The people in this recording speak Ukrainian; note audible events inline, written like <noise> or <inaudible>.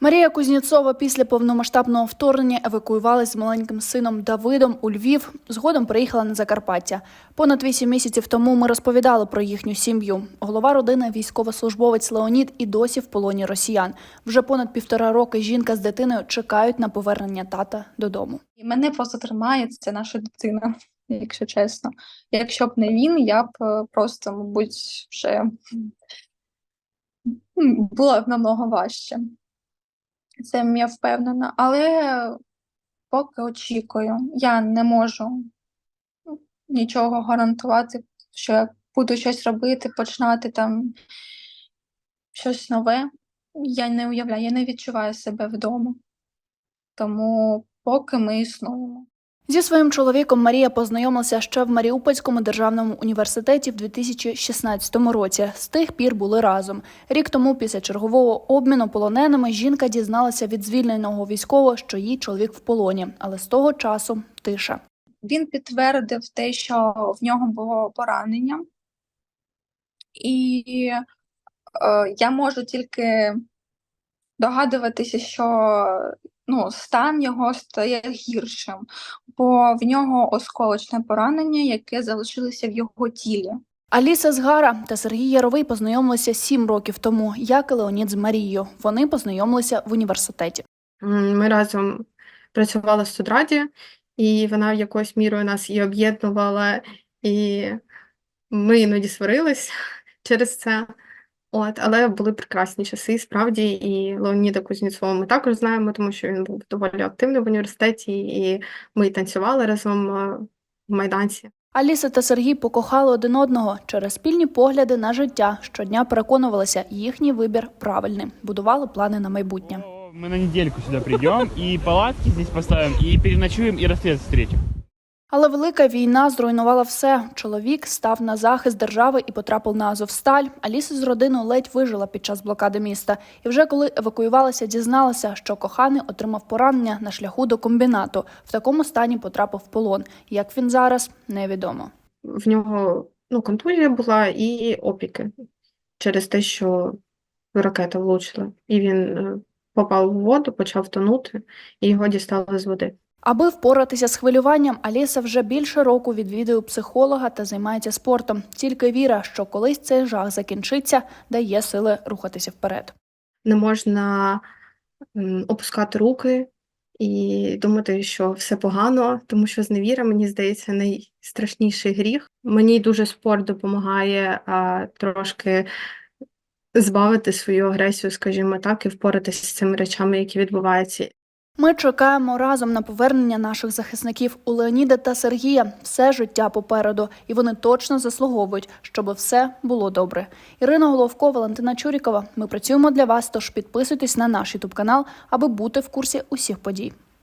Марія Кузнєцова після повномасштабного вторгнення евакуювалась з маленьким сином Давидом у Львів. Згодом приїхала на Закарпаття. Понад вісім місяців тому ми розповідали про їхню сім'ю. Голова родини, військовослужбовець Леонід, і досі в полоні росіян. Вже понад півтора роки жінка з дитиною чекають на повернення тата додому. І мене просто тримає це наша дитина, якщо чесно. Якщо б не він, я б е, просто, мабуть, вже м, була б намного важче. Це я впевнена. Але поки очікую, я не можу ну, нічого гарантувати, що я буду щось робити, починати там щось нове. Я не уявляю, я не відчуваю себе вдома. Тому поки ми існуємо. Зі своїм чоловіком Марія познайомилася ще в Маріупольському державному університеті в 2016 році. З тих пір були разом. Рік тому, після чергового обміну полоненими, жінка дізналася від звільненого військового, що її чоловік в полоні, але з того часу тиша. Він підтвердив те, що в нього було поранення, і е, я можу тільки догадуватися, що ну, стан його стає гіршим, бо в нього осколочне поранення, яке залишилося в його тілі. Аліса Згара та Сергій Яровий познайомилися сім років тому, як і Леонід з Марією. Вони познайомилися в університеті. Ми разом працювали в студраді, і вона в якоюсь мірою нас і об'єднувала, і ми іноді сварились <laughs> через це. От, але були прекрасні часи, справді, і Леоніда Кузнєцова ми також знаємо, тому що він був доволі активний в університеті, і ми танцювали разом е, в майданці. Аліса та Сергій покохали один одного через спільні погляди на життя. Щодня переконувалися, їхній вибір правильний, будували плани на майбутнє. Мы на недельку сюда придем и палатки здесь поставим, и переночуем, и рассвет встретим. Але велика війна зруйнувала все. Чоловік став на захист держави і потрапив на Азовсталь. Аліса з родиною ледь вижила під час блокади міста. І вже коли евакуювалася, дізналася, що коханий отримав поранення на шляху до комбінату. В такому стані потрапив в полон. Як він зараз, невідомо. В нього ну, контузія була і опіки через те, що ракета влучила. І він е, попав в воду, почав тонути, і його дістали з води. Аби впоратися з хвилюванням, Аліса вже більше року відвідує психолога та займається спортом. Тільки віра, що колись цей жах закінчиться, дає сили рухатися вперед. Не можна опускати руки і думати, що все погано, тому що зневіра, мені здається, найстрашніший гріх. Мені дуже спорт допомагає а, трошки збавити свою агресію, скажімо так, і впоратися з цими речами, які відбуваються. Ми чекаємо разом на повернення наших захисників у Леоніда та Сергія. Все життя попереду, і вони точно заслуговують, щоб все було добре. Ірина Головко, Валентина Чурікова. Ми працюємо для вас. Тож підписуйтесь на наш ютуб канал, аби бути в курсі усіх подій.